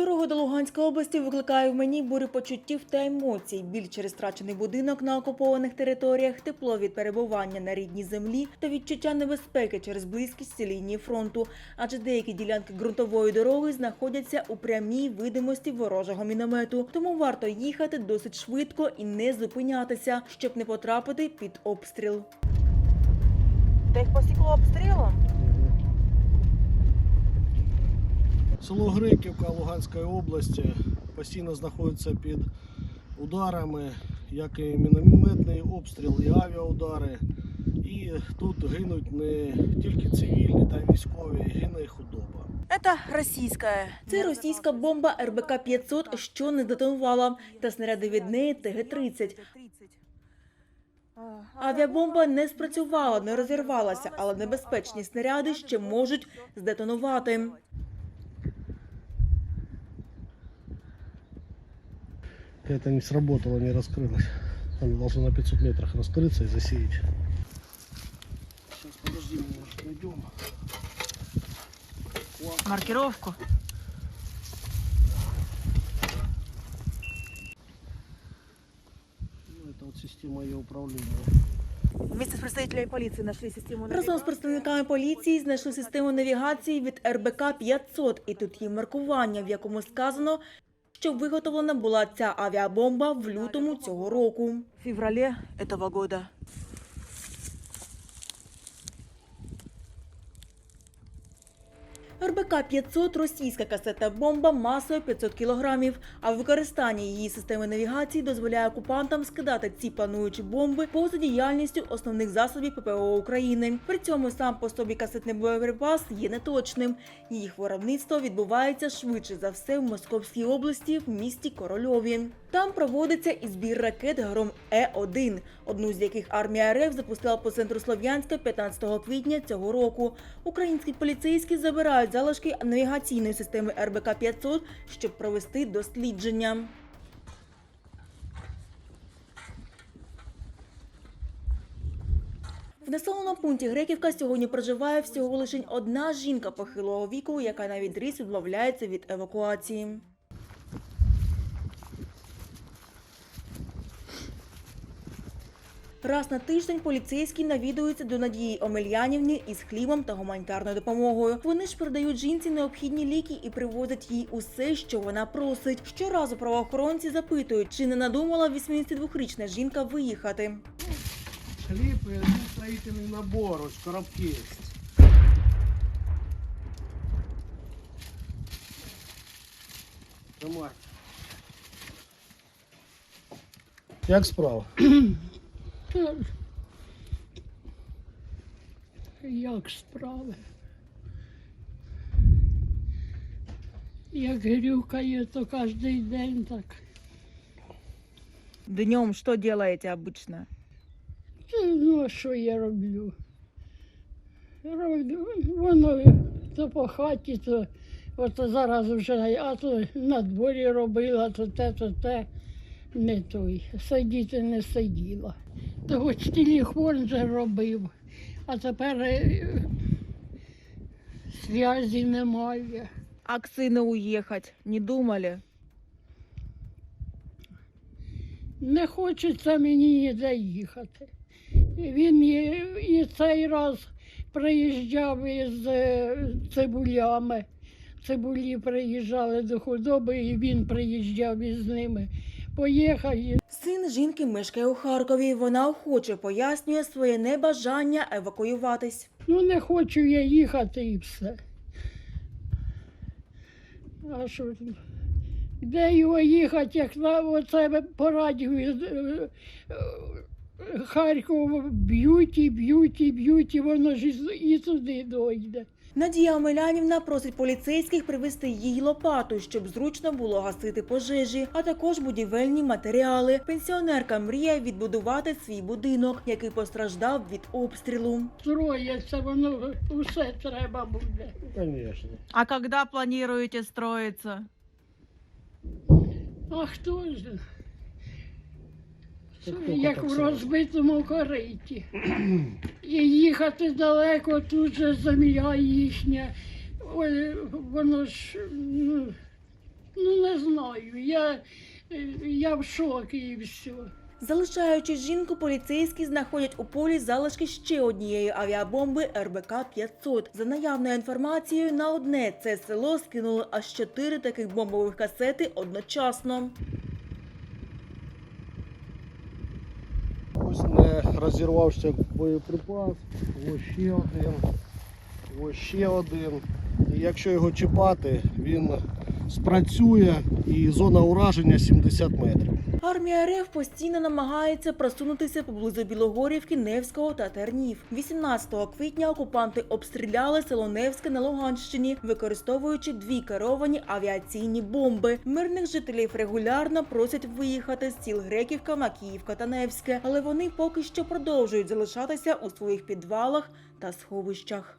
Дорога до Луганської області викликає в мені бурю почуттів та емоцій. Біль через втрачений будинок на окупованих територіях, тепло від перебування на рідній землі та відчуття небезпеки через близькість лінії фронту. Адже деякі ділянки ґрунтової дороги знаходяться у прямій видимості ворожого міномету. Тому варто їхати досить швидко і не зупинятися, щоб не потрапити під обстріл. Та їх посікло обстрілом? Село Греківка Луганської області постійно знаходиться під ударами, як і мінометний обстріл, і авіаудари. І тут гинуть не тільки цивільні та й військові, гине і худоба. Це російська. Це російська бомба РБК 500, що не детонувала, та снаряди від неї ТГ-30. Авіабомба не спрацювала, не розірвалася, але небезпечні снаряди ще можуть здетонувати. Это не сработало, не раскрылось. Оно должно на 500 метрах раскрыться и засеять. Сейчас, подожди, мы может найдем. Маркировку. Ну, это вот система ее управления. Вместе з представителями поліції знайшли систему разом з представниками поліції знайшли систему навігації від РБК 500 і тут є маркування, в якому сказано, що виготовлена була ця авіабомба в лютому цього року. В февралі цього года. РБК 500 – російська касетна бомба масою 500 кілограмів, а використання її системи навігації дозволяє окупантам скидати ці плануючі бомби поза діяльністю основних засобів ППО України. При цьому сам по собі касетний боєприпас є неточним. Їх виробництво відбувається швидше за все в Московській області в місті Корольові. Там проводиться і збір ракет Гром Е-1, одну з яких армія РФ запустила по центру Слов'янська 15 квітня цього року. Українські поліцейські забирають залишки навігаційної системи РБК 500, щоб провести дослідження. В населеному пункті Греківка сьогодні проживає всього лише одна жінка похилого віку, яка на відріз відмовляється від евакуації. Раз на тиждень поліцейські навідуються до Надії Омельянівни із хлібом та гуманітарною допомогою. Вони ж передають жінці необхідні ліки і привозять їй усе, що вона просить. Щоразу правоохоронці запитують, чи не надумала 82-річна жінка виїхати. Хлеб и один строительный набор, в. Тримай. Як справа? Та, Як справи? Як грюкає, то кожен день так. Днем що робите обычно? Ну, а що я роблю? Роблю, воно то по хаті, то от зараз вже, а то на дворі робила, то те, то те. Не той. Сидіти не сиділа. То хоч телефон же робив, а тепер е, зв'язі немає. А к сыну уехать не думали? Не хочеться мені ніде їхати. Він і, і цей раз приїжджав із е, цибулями. Цибулі приїжджали до худоби, і він приїжджав із ними. Поїхав і Син жінки мешкає у Харкові. Вона охоче пояснює своє небажання евакуюватись. Ну, не хочу я їхати і все. А що? Де його їхати, як на оце по радіо е, е, Харков б'ють і б'ють і б'ють, і воно ж і, і туди дойде. Надія Омелянівна просить поліцейських привезти їй лопату, щоб зручно було гасити пожежі, а також будівельні матеріали. Пенсіонерка мріє відбудувати свій будинок, який постраждав від обстрілу. Строїться, воно усе треба буде. Конечно. А когда планируете строиться? А хто ж? Як в розбитому кориті. І їхати далеко, тут же земля їхня. Ой, воно ж ну, Ну не знаю. Я, я в шокі і все. Залишаючи жінку, поліцейські знаходять у полі залишки ще однієї авіабомби РБК-500. За наявною інформацією, на одне це село скинули аж чотири таких бомбових касети одночасно. Ось не розірвався боєприпас. Ось ще один. Ось ще один. І якщо його чіпати, він спрацює і зона ураження 70 метрів. Армія РФ постійно намагається просунутися поблизу Білогорівки, Невського та Тернів. 18 квітня окупанти обстріляли село Невське на Луганщині, використовуючи дві керовані авіаційні бомби. Мирних жителів регулярно просять виїхати з сіл Греківка, Макіївка та Невське, але вони поки що продовжують залишатися у своїх підвалах та сховищах.